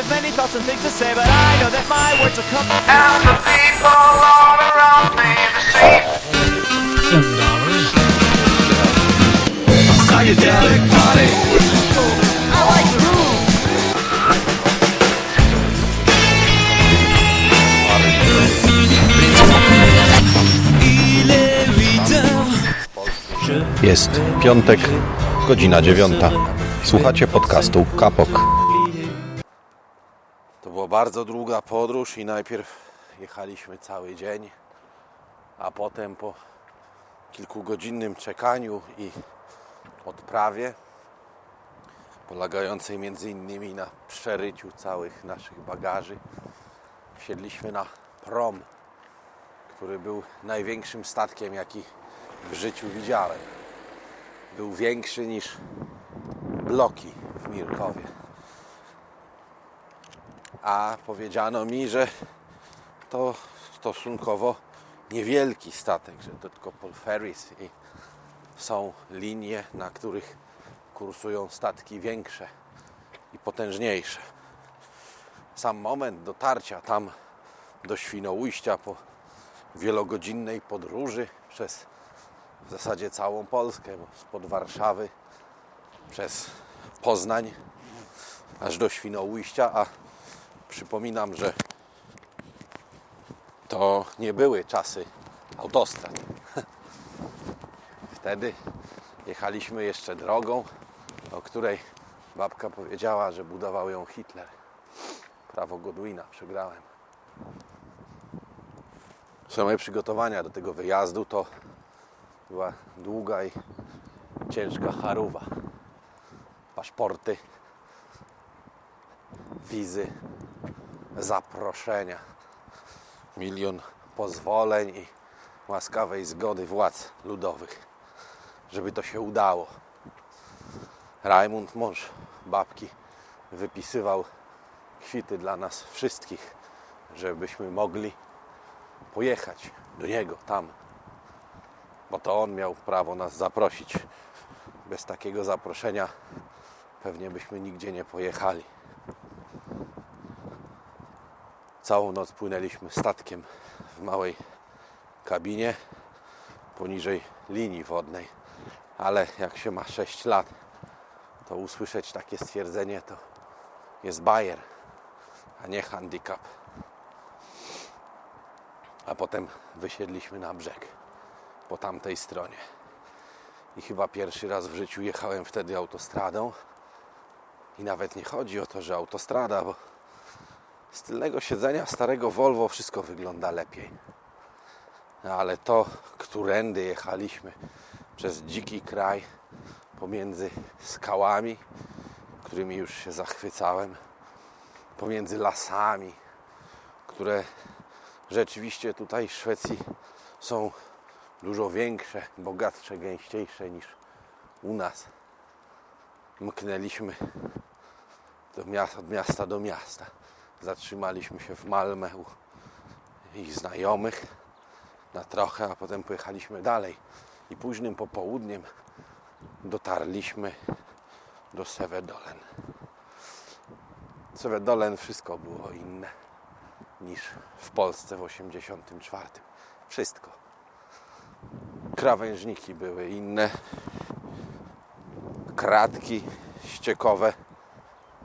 have many thoughts and things to say, but I know that my words will come. And the people all around me, the same. Dzień dobry. Psychedelic party. I like groove. Il est 8 heures. Jest piątek, godzina dziewiąta. Słuchacie podcastu Kapok. Bardzo długa podróż i najpierw jechaliśmy cały dzień, a potem po kilkugodzinnym czekaniu i odprawie, polegającej między innymi na przeryciu całych naszych bagaży, wsiedliśmy na prom, który był największym statkiem, jaki w życiu widziałem. Był większy niż bloki w Mirkowie a powiedziano mi, że to stosunkowo niewielki statek, że to tylko Paul Ferris i są linie, na których kursują statki większe i potężniejsze. Sam moment dotarcia tam do Świnoujścia po wielogodzinnej podróży przez w zasadzie całą Polskę, bo spod Warszawy przez Poznań aż do Świnoujścia, a Przypominam, że to nie były czasy autostrad. Wtedy jechaliśmy jeszcze drogą, o której babka powiedziała, że budował ją Hitler. Prawo Godwina przegrałem. Same przygotowania do tego wyjazdu to była długa i ciężka charuwa. Paszporty, wizy, zaproszenia, milion pozwoleń i łaskawej zgody władz ludowych, żeby to się udało. Rajmund, mąż babki, wypisywał kwity dla nas wszystkich, żebyśmy mogli pojechać do niego tam, bo to on miał prawo nas zaprosić. Bez takiego zaproszenia pewnie byśmy nigdzie nie pojechali. Całą noc płynęliśmy statkiem w małej kabinie poniżej linii wodnej. Ale jak się ma 6 lat, to usłyszeć takie stwierdzenie to jest bajer, a nie handicap. A potem wysiedliśmy na brzeg po tamtej stronie. I chyba pierwszy raz w życiu jechałem wtedy autostradą. I nawet nie chodzi o to, że autostrada, bo z tylnego siedzenia starego Volvo wszystko wygląda lepiej. Ale to, którędy jechaliśmy przez dziki kraj pomiędzy skałami, którymi już się zachwycałem, pomiędzy lasami, które rzeczywiście tutaj w Szwecji są dużo większe, bogatsze, gęściejsze niż u nas. Mknęliśmy do miasta, od miasta do miasta. Zatrzymaliśmy się w Malmę u ich znajomych na trochę, a potem pojechaliśmy dalej. I późnym popołudniem dotarliśmy do Sevedolen. Sevedolen wszystko było inne niż w Polsce w 84. Wszystko. Krawężniki były inne, kratki ściekowe,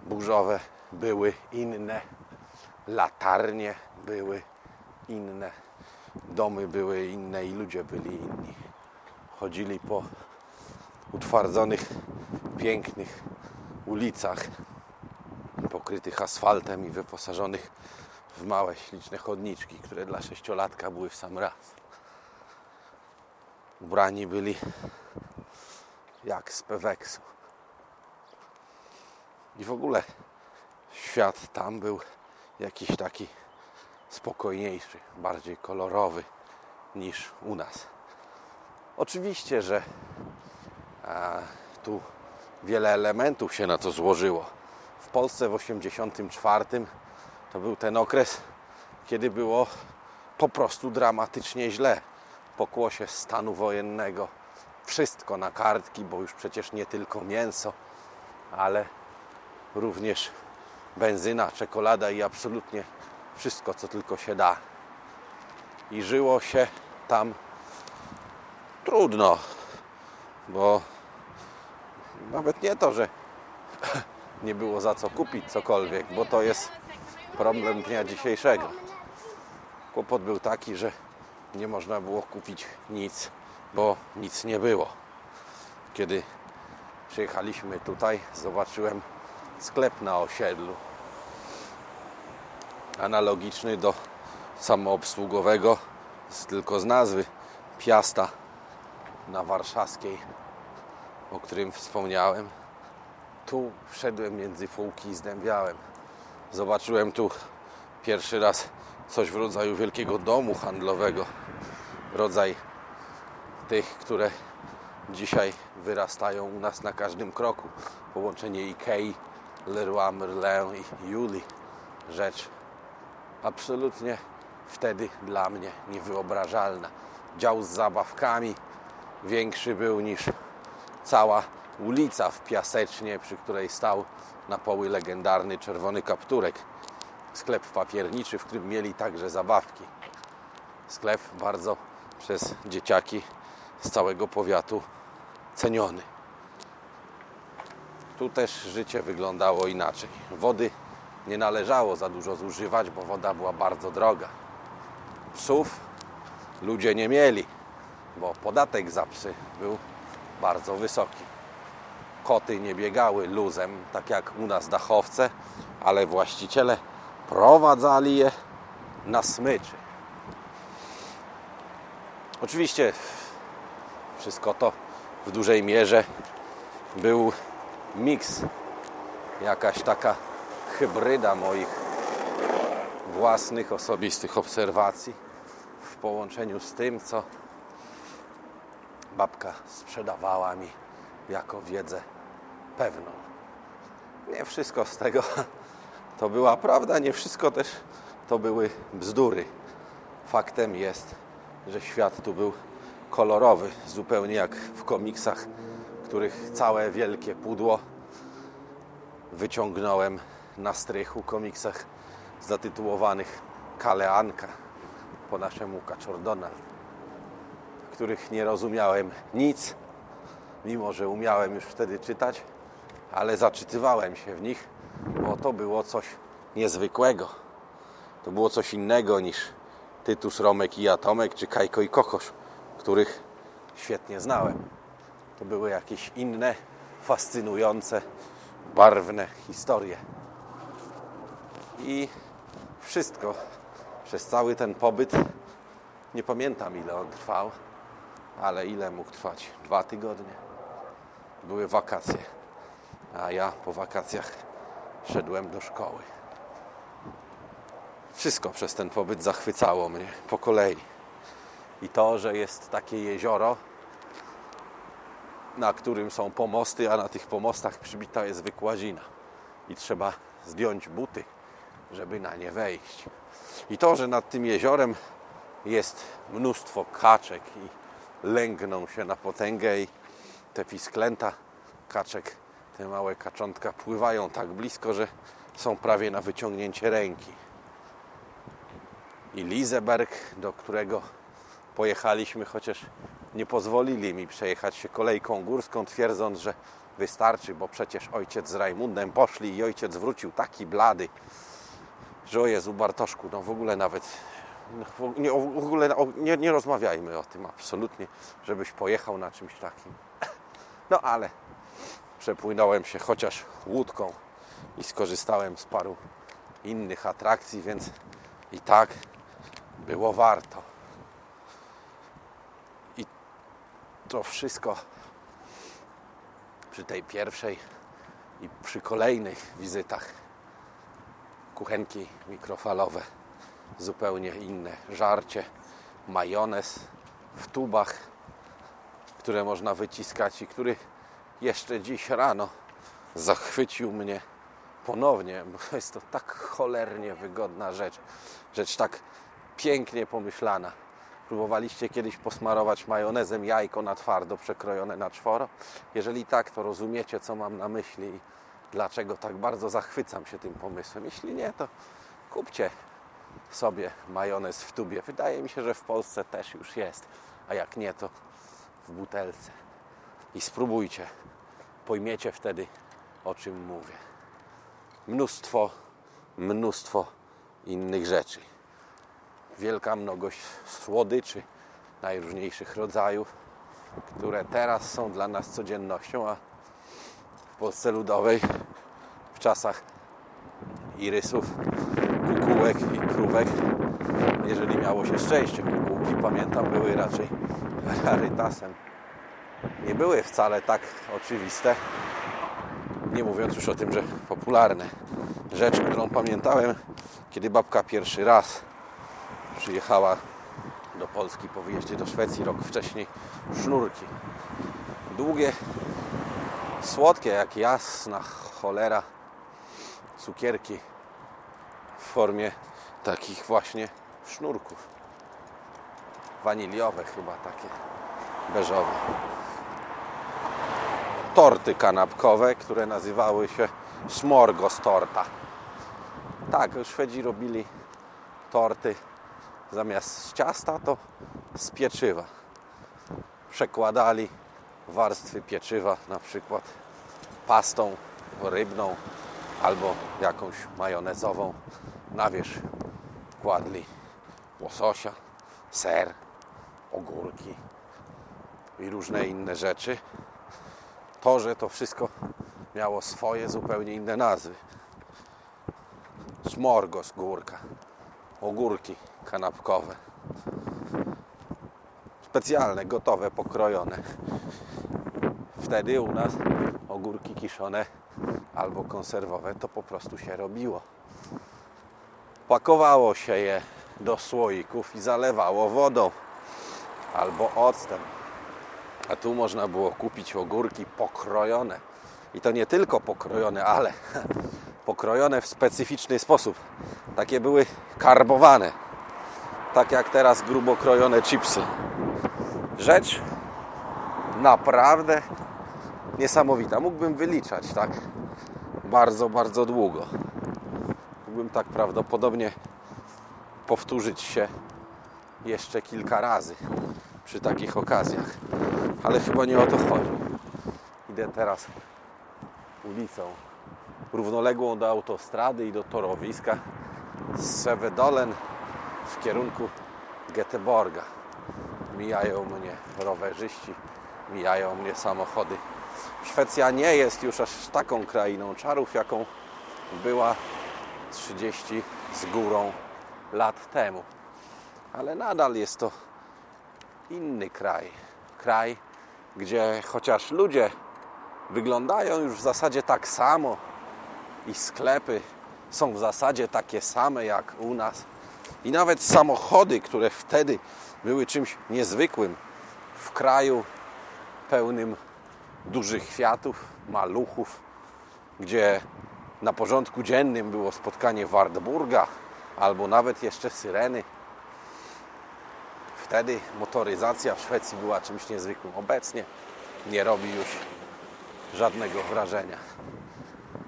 burzowe były inne, latarnie były inne, domy były inne i ludzie byli inni. Chodzili po utwardzonych, pięknych ulicach, pokrytych asfaltem i wyposażonych w małe, śliczne chodniczki, które dla sześciolatka były w sam raz. Ubrani byli jak z Peweksu. I w ogóle świat tam był jakiś taki spokojniejszy, bardziej kolorowy niż u nas. Oczywiście, że a, tu wiele elementów się na to złożyło. W Polsce w 84 to był ten okres, kiedy było po prostu dramatycznie źle. Pokłosie stanu wojennego, wszystko na kartki, bo już przecież nie tylko mięso, ale również benzyna, czekolada i absolutnie wszystko, co tylko się da. I żyło się tam trudno, bo nawet nie to, że nie było za co kupić cokolwiek, bo to jest problem dnia dzisiejszego. Kłopot był taki, że nie można było kupić nic, bo nic nie było. Kiedy przyjechaliśmy tutaj, zobaczyłem sklep na osiedlu. Analogiczny do samoobsługowego, tylko z nazwy Piasta na warszawskiej, o którym wspomniałem. Tu wszedłem między półki i zdębiałem. Zobaczyłem tu pierwszy raz coś w rodzaju wielkiego domu handlowego. Rodzaj tych, które dzisiaj wyrastają u nas na każdym kroku. Połączenie Ikei, Leroy Merlin i Juli. Rzecz absolutnie wtedy dla mnie niewyobrażalna. Dział z zabawkami większy był niż cała ulica w Piasecznie, przy której stał na poły legendarny czerwony kapturek. Sklep papierniczy, w którym mieli także zabawki. Sklep bardzo przez dzieciaki z całego powiatu ceniony. Tu też życie wyglądało inaczej. Wody nie należało za dużo zużywać, bo woda była bardzo droga. Psów ludzie nie mieli, bo podatek za psy był bardzo wysoki. Koty nie biegały luzem, tak jak u nas dachowce, ale właściciele prowadzali je na smyczy. Oczywiście wszystko to w dużej mierze był miks, jakaś taka hybryda moich własnych, osobistych obserwacji w połączeniu z tym, co babka sprzedawała mi jako wiedzę pewną. Nie wszystko z tego to była prawda, nie wszystko też to były bzdury. Faktem jest, że świat tu był kolorowy, zupełnie jak w komiksach, których całe wielkie pudło wyciągnąłem na strychu komiksach zatytułowanych Kaleanka po naszemu Kaczor Donald, w których nie rozumiałem nic, mimo że umiałem już wtedy czytać, ale zaczytywałem się w nich, bo to było coś niezwykłego. To było coś innego niż Tytus, Romek i Atomek, czy Kajko i Kokosz, których świetnie znałem. To były jakieś inne, fascynujące, barwne historie. I wszystko przez cały ten pobyt, nie pamiętam ile on trwał, ale ile mógł trwać? Dwa tygodnie. Były wakacje, a ja po wakacjach szedłem do szkoły. Wszystko przez ten pobyt zachwycało mnie po kolei. I to, że jest takie jezioro, na którym są pomosty, a na tych pomostach przybita jest wykłazina. I trzeba zdjąć buty, żeby na nie wejść. I to, że nad tym jeziorem jest mnóstwo kaczek i lęgną się na potęgę i te pisklęta kaczek, te małe kaczątka pływają tak blisko, że są prawie na wyciągnięcie ręki. I Liseberg, do którego pojechaliśmy, chociaż nie pozwolili mi przejechać się kolejką górską, twierdząc, że wystarczy, bo przecież ojciec z Rajmundem poszli i ojciec wrócił taki blady, że o Jezu Bartoszku, no w ogóle nawet no nie, w ogóle nie, nie rozmawiajmy o tym absolutnie, żebyś pojechał na czymś takim. No ale przepłynąłem się chociaż łódką i skorzystałem z paru innych atrakcji, więc i tak było warto. I to wszystko przy tej pierwszej i przy kolejnych wizytach kuchenki mikrofalowe, zupełnie inne żarcie, majonez w tubach, które można wyciskać i który jeszcze dziś rano zachwycił mnie ponownie, bo jest to tak cholernie wygodna rzecz, rzecz tak pięknie pomyślana. Próbowaliście kiedyś posmarować majonezem jajko na twardo przekrojone na czworo? Jeżeli tak, to rozumiecie, co mam na myśli i dlaczego tak bardzo zachwycam się tym pomysłem. Jeśli nie, to kupcie sobie majonez w tubie. Wydaje mi się, że w Polsce też już jest, a jak nie, to w butelce. I spróbujcie. Pojmiecie wtedy, o czym mówię. Mnóstwo, mnóstwo innych rzeczy. Wielka mnogość słodyczy najróżniejszych rodzajów, które teraz są dla nas codziennością, a w Polsce Ludowej w czasach irysów, kukułek i krówek, jeżeli miało się szczęście, kukułki pamiętam były raczej rarytasem. Nie były wcale tak oczywiste, nie mówiąc już o tym, że popularne. Rzecz, którą pamiętałem, kiedy babka pierwszy raz przyjechała do Polski po wyjeździe do Szwecji rok wcześniej, sznurki. Długie, słodkie jak jasna cholera cukierki w formie takich właśnie sznurków. Waniliowe chyba takie, beżowe. Torty kanapkowe, które nazywały się smorgostorta. Tak, Szwedzi robili torty zamiast ciasta to z pieczywa. Przekładali warstwy pieczywa na przykład pastą rybną albo jakąś majonezową. Na wierzch kładli łososia, ser, ogórki i różne inne rzeczy. To, że to wszystko miało swoje zupełnie inne nazwy. Smorgos górka, ogórki kanapkowe. Specjalne, gotowe, pokrojone. Wtedy u nas ogórki kiszone albo konserwowe to po prostu się robiło. Pakowało się je do słoików i zalewało wodą albo octem. A tu można było kupić ogórki pokrojone. I to nie tylko pokrojone, ale pokrojone w specyficzny sposób. Takie były karbowane. Tak jak teraz grubo krojone chipsy. Rzecz naprawdę niesamowita. Mógłbym wyliczać tak bardzo, bardzo długo. Mógłbym tak prawdopodobnie powtórzyć się jeszcze kilka razy przy takich okazjach. Ale chyba nie o to chodzi. Idę teraz ulicą równoległą do autostrady i do torowiska z Sevedolen w kierunku Göteborga. Mijają mnie rowerzyści, mijają mnie samochody. Szwecja nie jest już aż taką krainą czarów, jaką była 30 z górą lat temu. Ale nadal jest to inny kraj. Kraj, gdzie chociaż ludzie wyglądają już w zasadzie tak samo i sklepy są w zasadzie takie same jak u nas. I nawet samochody, które wtedy były czymś niezwykłym w kraju pełnym dużych kwiatów, maluchów, gdzie na porządku dziennym było spotkanie Wartburga albo nawet jeszcze syreny. Wtedy motoryzacja w Szwecji była czymś niezwykłym. Obecnie nie robi już żadnego wrażenia.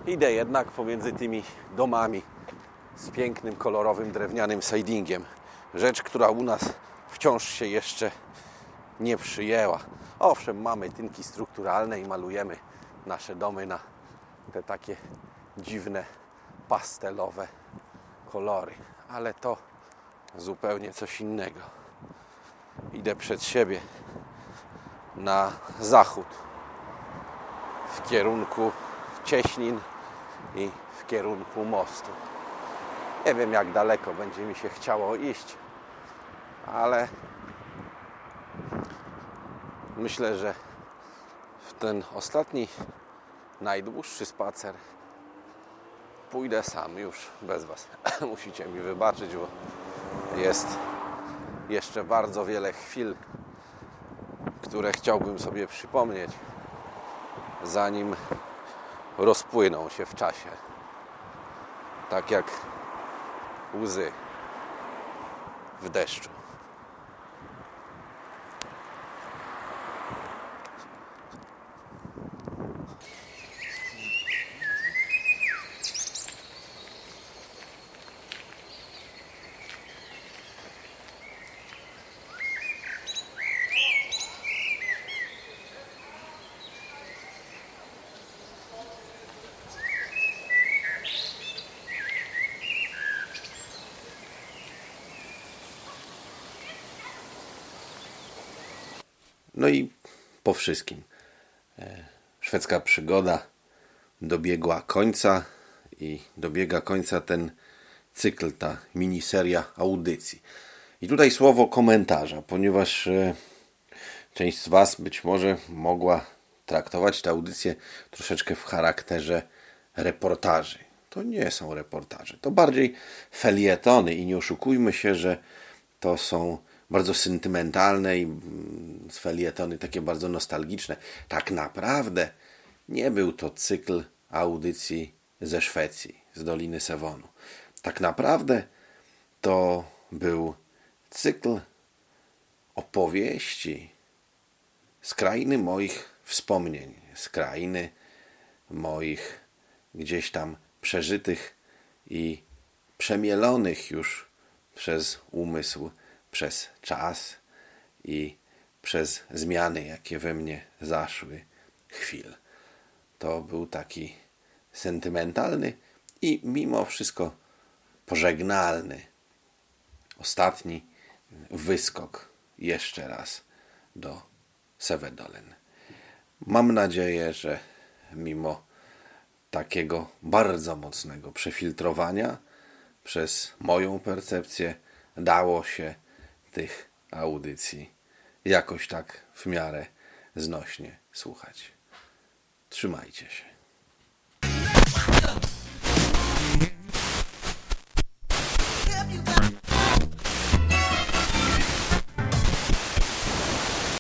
Idę jednak pomiędzy tymi domami z pięknym, kolorowym, drewnianym sidingiem. Rzecz, która u nas wciąż się jeszcze nie przyjęła. Owszem, mamy tynki strukturalne i malujemy nasze domy na te takie dziwne, pastelowe kolory, ale to zupełnie coś innego. Idę przed siebie na zachód w kierunku Cieśnin i w kierunku mostu. Nie wiem, jak daleko będzie mi się chciało iść, ale myślę, że w ten ostatni, najdłuższy spacer pójdę sam już bez Was. Musicie mi wybaczyć, bo jest jeszcze bardzo wiele chwil, które chciałbym sobie przypomnieć, zanim rozpłyną się w czasie. Tak jak łzy w deszczu. No i po wszystkim. E, Szwedzka przygoda dobiegła końca i dobiega końca ten cykl, ta miniseria audycji. I tutaj słowo komentarza, ponieważ e, część z Was być może mogła traktować tę audycję troszeczkę w charakterze reportaży. To nie są reportaże, to bardziej felietony i nie oszukujmy się, że to są bardzo sentymentalne i mm, felietony takie bardzo nostalgiczne. Tak naprawdę nie był to cykl audycji ze Szwecji, z Doliny Sewonu. Tak naprawdę to był cykl opowieści z krainy moich wspomnień, z krainy moich gdzieś tam przeżytych i przemielonych już przez umysł, przez czas i przez zmiany, jakie we mnie zaszły chwil. To był taki sentymentalny i mimo wszystko pożegnalny ostatni wyskok jeszcze raz do Sevedolen. Mam nadzieję, że mimo takiego bardzo mocnego przefiltrowania przez moją percepcję dało się tych audycji jakoś tak w miarę znośnie słuchać. Trzymajcie się.